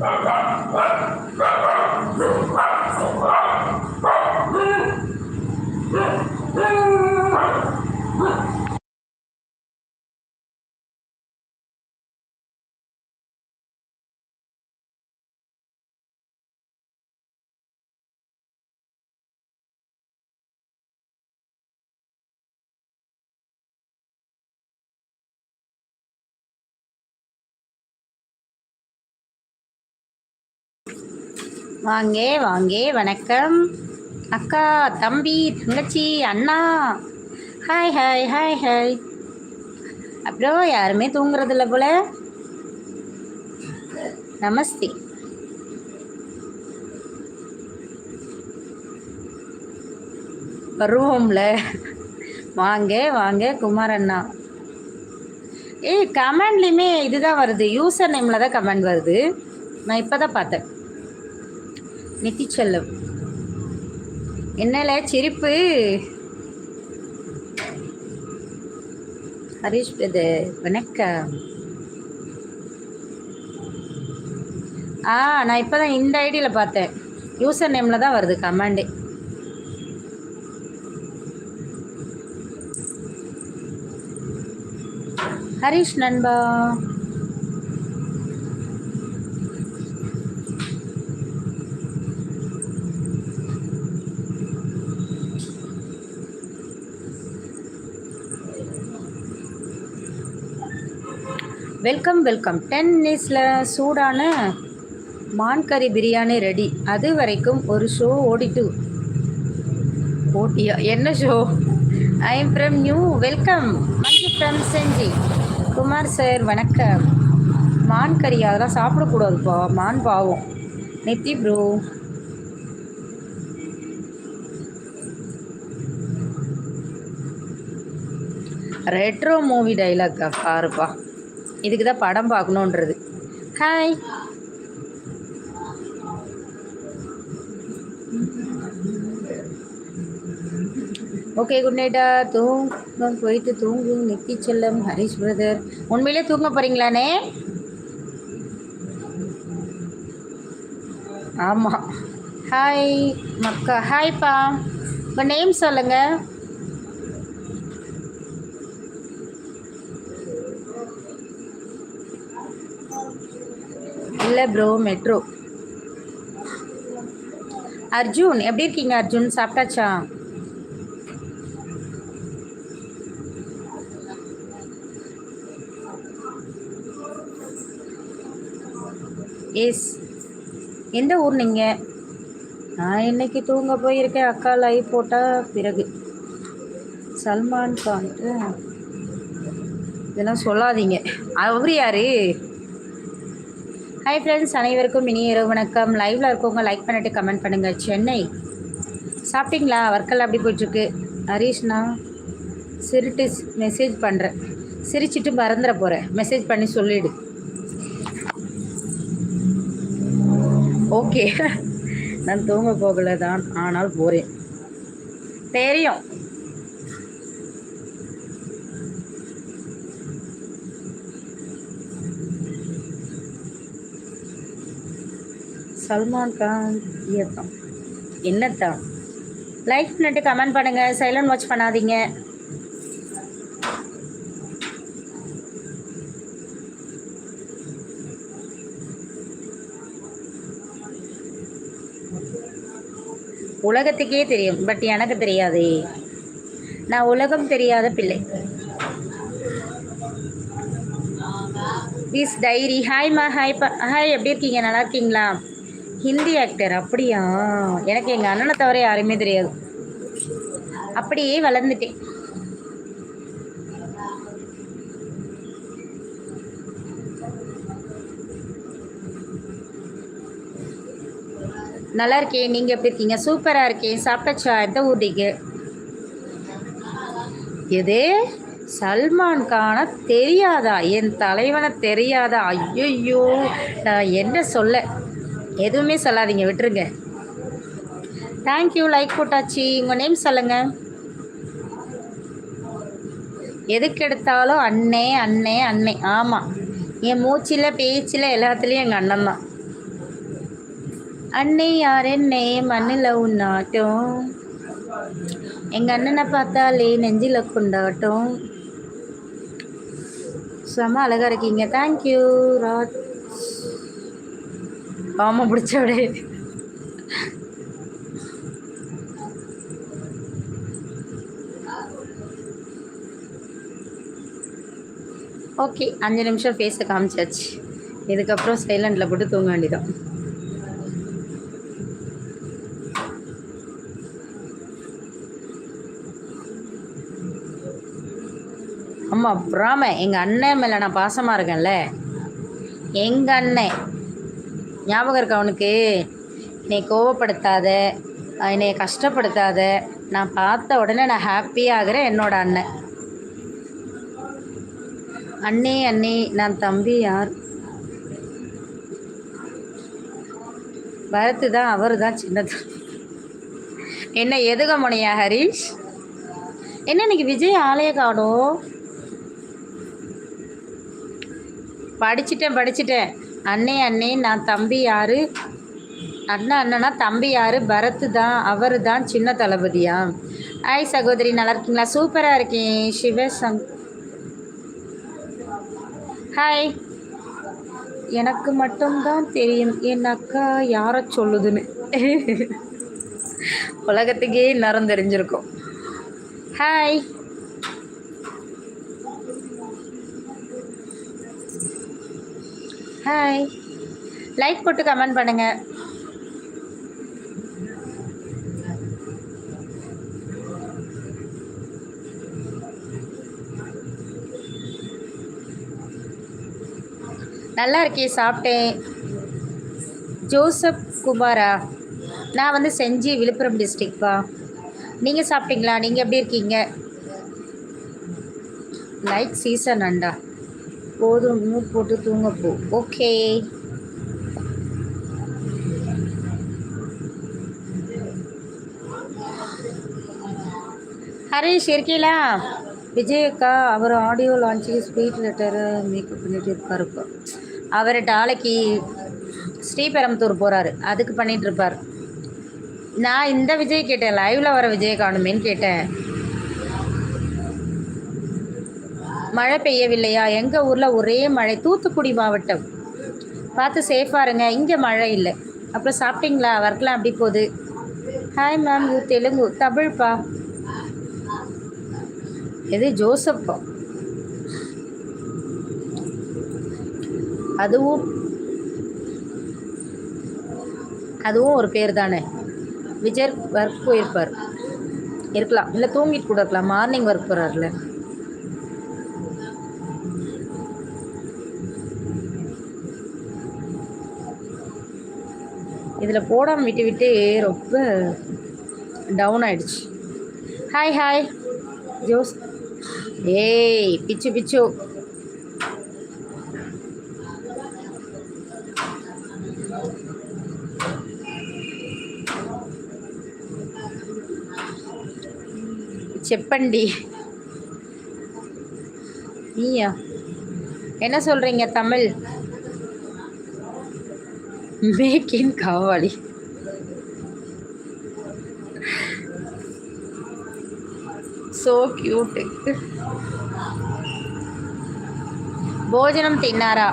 Thank you. வாங்க வாங்க வணக்கம். அக்கா தம்பி தங்கச்சி அண்ணா. ஹாய் ஹாய் ஹாய் ஹாய் அப்புறம் யாருமே தூங்குறது இல்லை போல. நமஸ்தே. வருவோம்ல. வாங்க வாங்க குமார் அண்ணா. ஏய் கமெண்ட்லேயுமே இதுதான் வருது. யூசர் நேமில் தான் கமெண்ட் வருது. நான் இப்போ தான் பார்த்தேன். நெத்திச்செல்லம். என்னல? சிரிப்பு. ஹரிஷ் இது வணக்கம். ஆ நான் இப்போ தான் இந்த ஐடியில் பார்த்தேன். யூசர் நேமில் தான் வருது கமாண்டே ஹரிஷ் நண்பா. Welcome welcome. டென் மினிட்ஸில் சூடான மான் கறி பிரியாணி ரெடி அது வரைக்கும் ஒரு ஷோ ஓடிட்டு ஓட்டியா என்ன show I am from new welcome Manju from Gingee. Kumar sir வணக்கம். மான் கறி அதெல்லாம் சாப்பிடக்கூடாதுப்பா. மான் பாவம். நித்தி ப்ரோ ரெட்ரோ மூவி டைலாக்கா பாருப்பா. இதுக்கு தான் படம் பார்க்கணுன்றது ஹாய் ஓகே குட் நைட்டா தூங்க போயிட்டு தூங்கு நெத்தி செல்லம் ஹரிஷ் பிரதர். உண்மையிலே தூங்க போகிறீங்களானே ஆமாம் ஹாய் மக்கா. ஹாய்ப்பா உங்கள் நேம் சொல்லுங்கள் இல்லை ப்ரோ மெட்ரோ அர்ஜுன் எப்படி இருக்கீங்க அர்ஜுன்? சாப்பிட்டாச்சா? எஸ் எந்த ஊர் நீங்கள் நான் இன்னைக்கு தூங்க போயிருக்கேன். அக்கா லைவ் போட்டால் பிறகு. சல்மான் கான் இதெல்லாம் சொல்லாதீங்க. அவர் யாரு? ஹாய் ஃப்ரெண்ட்ஸ் அனைவருக்கும் இனி இரவு வணக்கம். லைவில் இருக்கவங்க லைக் பண்ணிட்டு கமெண்ட் பண்ணுங்கள் சென்னை சாப்பிட்டீங்களா? ஒர்க்கெல்லாம் அப்படி போயிட்டுருக்கு? ஹரீஷ்ண்ணா சிரிட்டு மெசேஜ் பண்ணுறேன் சிரிச்சிட்டு மறந்துட போகிறேன் மெசேஜ் பண்ணி சொல்லிவிடு ஓகே நான் தூங்க போகல தான் ஆனால் போகிறேன் தெரியும். சல்மான் கான் இயக்கம். என்னத்தான்? லைக் பண்ணிட்டு கமெண்ட் பண்ணுங்கள் சைலண்ட் வாட்ச் பண்ணாதீங்க. உலகத்துக்கே தெரியும் பட் எனக்கு தெரியாதே. நான் உலகம் தெரியாத பிள்ளை. திஸ் டைரி ஹாய்மா ஹாய் ஹாய் எப்படி இருக்கீங்க? நல்லா இருக்கீங்களா? ஹிந்தி ஆக்டர் அப்படியா? எனக்கு எங்கள் அண்ணனை தவிர யாருமே தெரியாது. அப்படியே வளர்ந்துட்டேன். நல்லா இருக்கேன் நீங்கள் எப்படி இருக்கீங்க? சூப்பராக இருக்கேன் சாப்பிட்டாச்சா? எந்த ஊட்டிக்கு எது? சல்மான் கான தெரியாதா? என் தலைவனை தெரியாதா? ஐயோ நான் என்ன சொல்ல? எதுவுமே சொல்லாதீங்க விட்டுருங்க. தேங்க்யூ லைக் போட்டாச்சு. உங்கள் நேம் சொல்லுங்கள் எதுக்கு எடுத்தாலும் அண்ணே அண்ணே அண்ணே. ஆமாம் என் மூச்சில் பேச்சில் எல்லாத்துலேயும் எங்கள் அண்ணன் தான். அண்ணே யார் என்னே மண்ணில் உண்ணாட்டும்? எங்கள் அண்ணனை பார்த்தாலே நெஞ்சில் கொண்டாட்டும். செம்ம அழகாக இருக்கீங்க. தேங்க்யூ ராட் ஆமாம் பிடிச்சவடே ஓகே அஞ்சு நிமிஷம் ஃபேஸை காமிச்சாச்சு. இதுக்கப்புறம் சைலண்டில் போட்டு தூங்க வேண்டியதான் ஆமாம் பிராம எங்கள் அண்ணன் மேலே நான் பாசமாக இருக்கேன்ல. எங்கள் அண்ணன். ஞாபகம் இருக்கா அவனுக்கு என்னை கோவப்படுத்தாத என்னை கஷ்டப்படுத்தாத நான் பார்த்த உடனே நான் ஹாப்பியாகிறேன் என்னோட அண்ணன். அண்ணே அண்ணே நான் தம்பி யார்? பரத்து தான் அவர் தான் சின்னது. என்ன எதுக முனையா ஹரிஷ்? என்ன இன்னைக்கு விஜய் ஆலய காணும்? படிச்சிட்டேன் படிச்சிட்டேன். அண்ணே அண்ணே நான் தம்பி யாரு? அண்ணா அண்ணனா தம்பி யாரு? பரத்து தான் அவர் தான் சின்ன தளபதியா? ஆய் சகோதரி நல்லா இருக்கீங்களா? சூப்பராக இருக்கேன். சிவசங் ஹாய். எனக்கு மட்டும்தான் தெரியும் என் அக்கா யாரை சொல்லுதுன்னு. உலகத்துக்கே நேரம் தெரிஞ்சிருக்கும். ஹாய். ஹாய் லைக் போட்டு கமெண்ட் பண்ணுங்கள் நல்லா இருக்கே சாப்பிட்டேன். ஜோசப் குமாரா? நான் வந்து செஞ்சி விழுப்புரம் டிஸ்ட்ரிக்ட்பா நீங்கள் சாப்பிட்டீங்களா? நீங்கள் எப்படி இருக்கீங்க? லைக் சீசன் அண்டா. போதும் மூட் போட்டு தூங்க போ. ஓகே. ஹரீஷ் இருக்கீங்களா விஜய் அக்கா அவர் ஆடியோ லான்ச்சுக்கு ஸ்வீட் லெட்டரு மேக்கப் பண்ணிட்டு இருப்பார் இப்போ. அவர் நாளைக்கு ஸ்ரீபெரம்பத்தூர் போகிறாரு அதுக்கு பண்ணிட்டு இருப்பார். நான் இந்த விஜய் கேட்டேன் லைவ்ல வர விஜய் காணுமேன்னு கேட்டேன். மழை பெய்யவில்லையா? எங்கள் ஊரில் ஒரே மழை. தூத்துக்குடி மாவட்டம். பார்த்து சேஃபாக இருங்க. இங்கே மழை இல்லை. அப்புறம் சாப்பிட்டீங்களா? ஒர்க்லாம் அப்படி போகுது? ஹாய் மேம் யூ தெலுங்கு தமிழ்ப்பா எது? ஜோசப்பா அதுவும் அதுவும் ஒரு பேர் தானே. விஜய் ஒர்க் போயிருப்பார். இருக்கலாம். இல்லை தூங்கிட்டு கூட இருக்கலாம். மார்னிங் ஒர்க் போகிறார்ல இதில் போடாமல் விட்டு விட்டு ரொம்ப டவுன் ஆகிடுச்சு ஹாய் ஹாய் ஜோஸ். ஏய் பிச்சு பிச்சு. செப்பண்டி நீயா? என்ன சொல்கிறீங்க தமிழ்? மேக்கின் காவாலி సో క్యూట్ போஜனம் தின்னாரா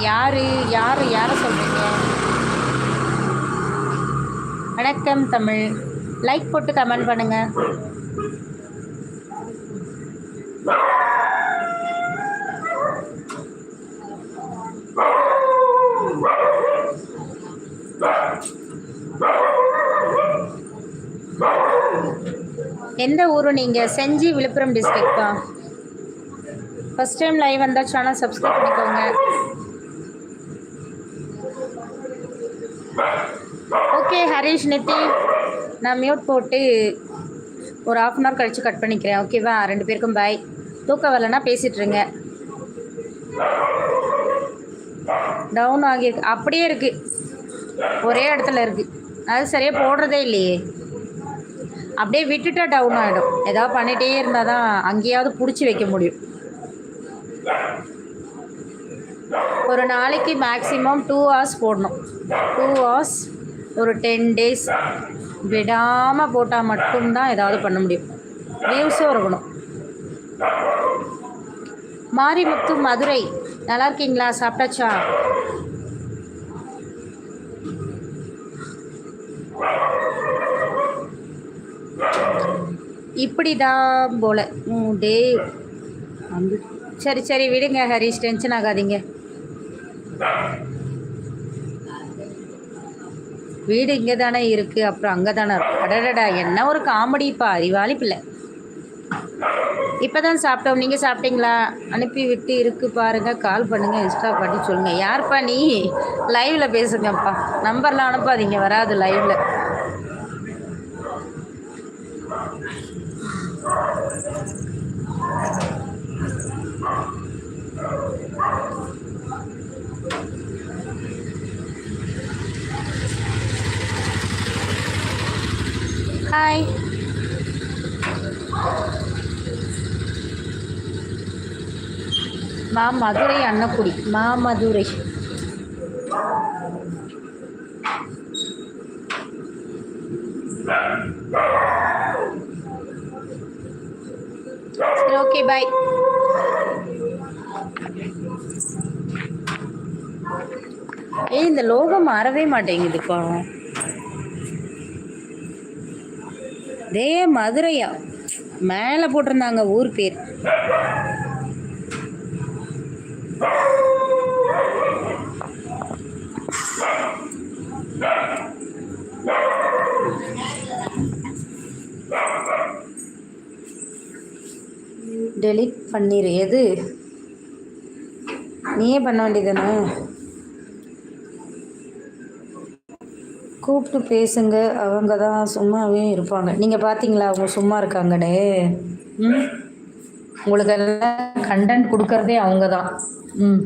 யாரு யாரு யாரை சொல்றீங்க வணக்கம் தமிழ் லைக் போட்டு கமெண்ட் பண்ணுங்க எந்த ஊர் நீங்கள் செஞ்சி விழுப்புரம் டிஸ்ட்ரிக்டா? ஃபஸ்ட் டைம் லைவ் வந்தால் சேனல் சப்ஸ்கிரைப் பண்ணிக்கோங்க. ஓகே ஹரிஷ் நித்தி. நான் மியூட் போட்டு ஒரு ஆஃப் அன் ஹவர் கழித்து கட் பண்ணிக்கிறேன். ஓகேவா ரெண்டு பேருக்கும் பாய் தூக்கம் வரலன்னா பேசிட்டுருங்க டவுன் ஆகியிருக்கு அப்படியே இருக்குது ஒரே இடத்துல இருக்குது அது சரியாக போடுறதே இல்லையே. அப்படியே விட்டுட்டா டவுன் ஆகிடும் ஏதாவது பண்ணிகிட்டே இருந்தால் தான் அங்கேயாவது பிடிச்சி வைக்க முடியும். ஒரு நாளைக்கு மேக்ஸிமம் டூ ஹவர்ஸ் போடணும். டூ ஹவர்ஸ் ஒரு டென் டேஸ் விடாமல் போட்டால் மட்டும்தான் ஏதாவது பண்ண முடியும். வியூஸும் இருக்கணும். மாரிமுத்து மதுரை நல்லா இருக்கீங்களா? சாப்பிட்டாச்சா? இப்படி தான் போல. ம், டே வந்து சரி சரி விடுங்க ஹரிஷ். டென்ஷன் ஆகாதீங்க. வீடு இங்கே தானே இருக்குது அப்புறம் அங்கே தானே இருக்கும் அடடடா என்ன ஒரு காமெடிப்பா அறிவாளி பிள்ளை. இப்போ தான் சாப்பிட்டோம். நீங்கள் சாப்பிட்டீங்களா? அனுப்பி விட்டு இருக்கு பாருங்கள் கால் பண்ணுங்கள் இன்ஸ்டா பண்ணி சொல்லுங்கள் யார்ப்பா நீ? லைவில் பேசுங்கப்பா. நம்பர்லாம் அனுப்பாதீங்க வராது லைவில் ஹாய் மா மதுரை அன்னக்குடி. மா மதுரை. சரி ஓகே பாய் ஏய் இந்த லோகம் மாறவே மாட்டேங்குதுப்பா. டே மதுரையா? மேலே போட்டிருந்தாங்க ஊர் பேர். டெலீட் பண்ணிடு எது? நீயே பண்ண வேண்டியதானே கூப்பிட்டு பேசுங்க. அவங்க தான் சும்மாவே இருப்பாங்க. நீங்கள் பார்த்தீங்களா அவங்க சும்மா இருக்காங்கன்னு ம். உங்களுக்கு எல்லாம் கண்டென்ட் கொடுக்கறதே அவங்க தான். ம்.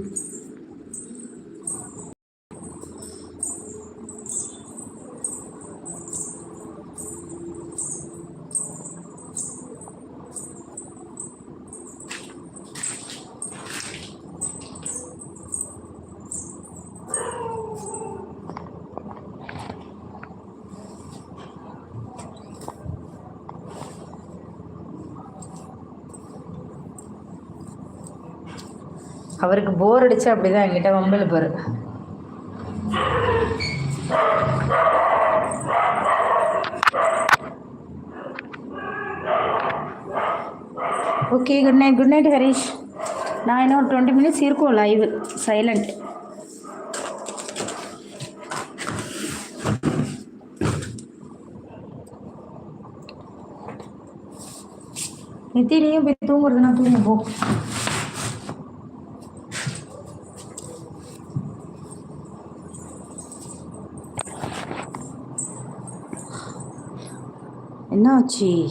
போர் அடிச்சு அப்படிதான் என்கிட்ட வம்பல் பாரு. Okay good night good night Harish நான் இன்னும் டுவெண்ட்டி மினிட்ஸ் இருக்கும் லைவ் சைலண்ட் நித்தினியும் போய் தூங்குறதுன்னா தூங்கும் போ. என்னாச்சு?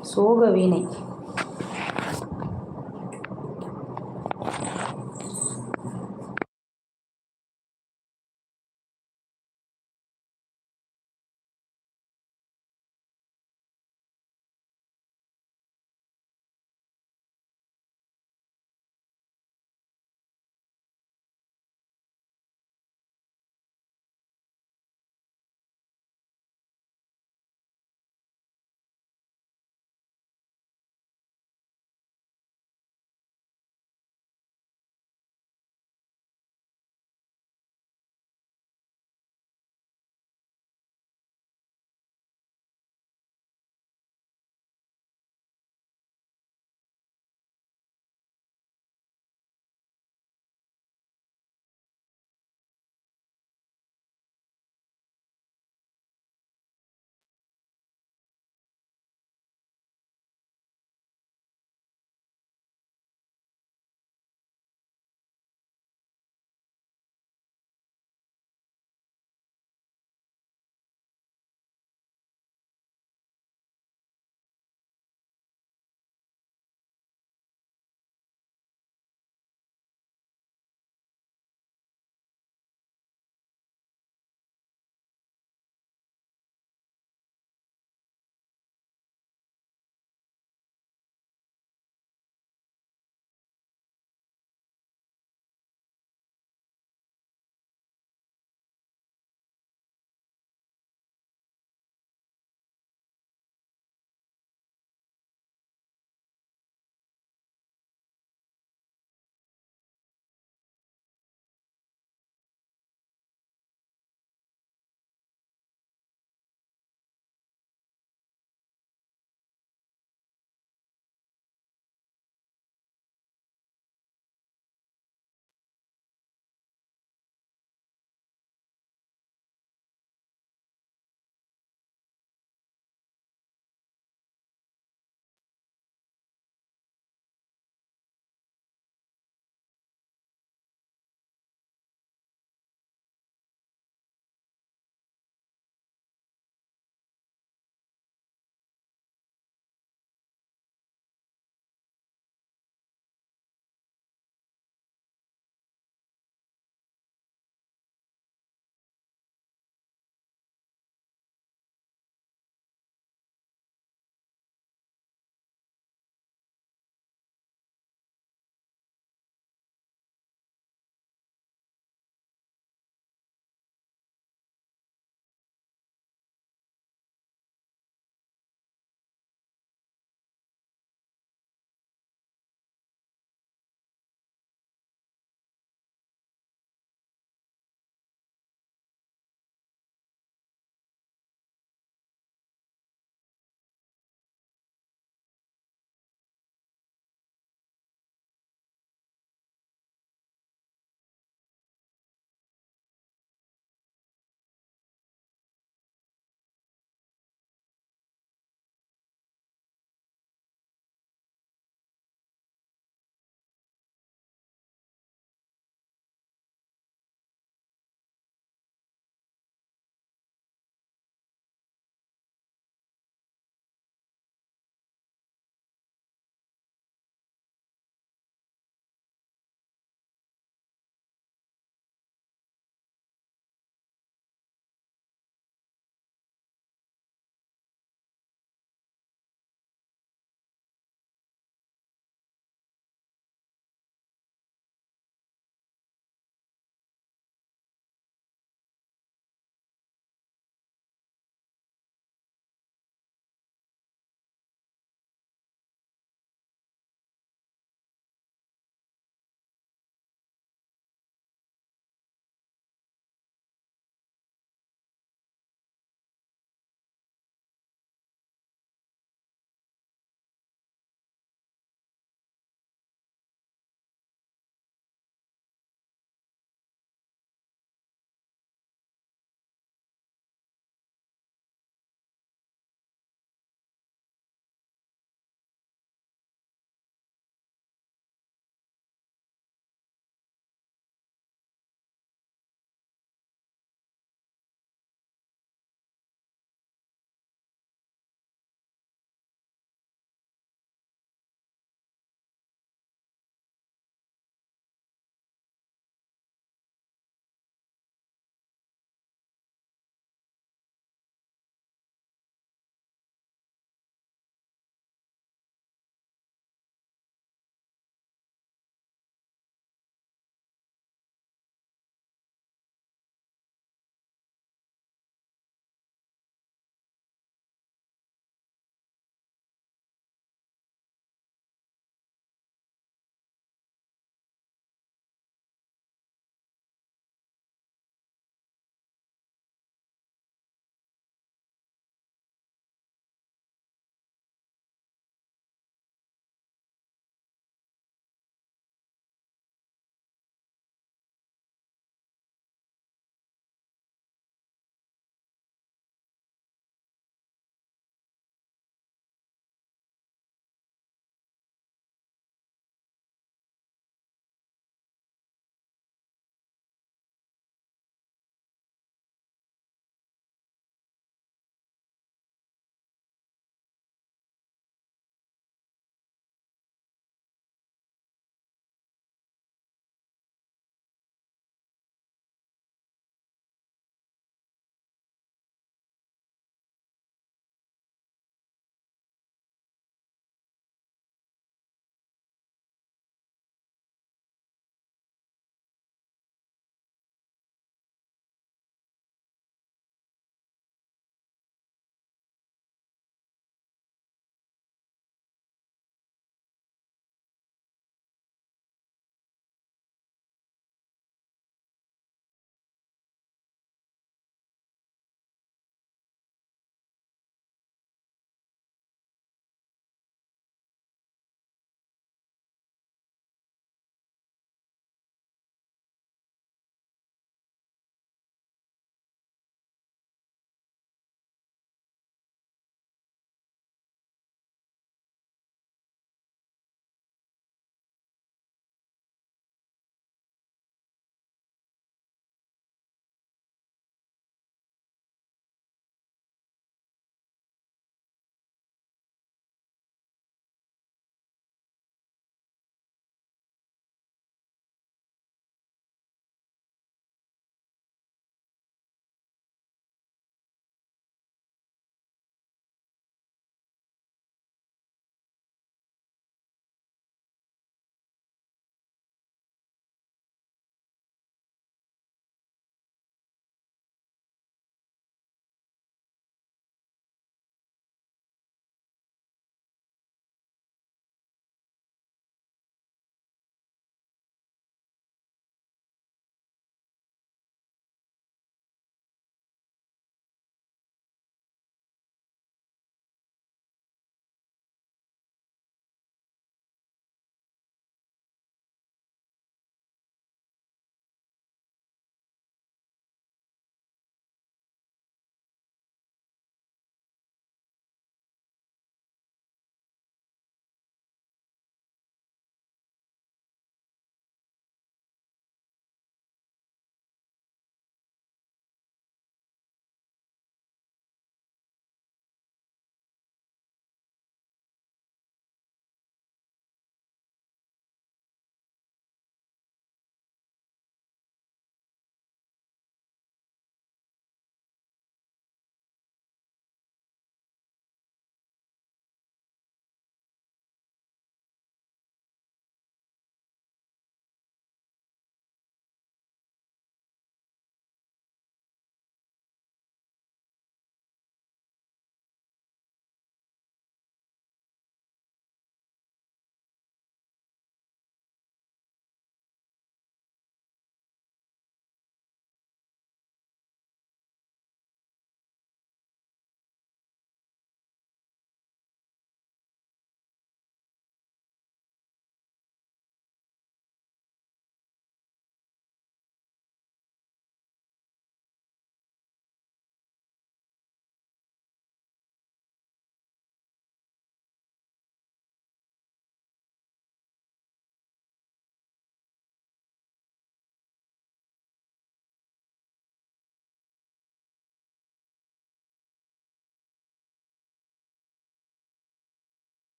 சோக வீணை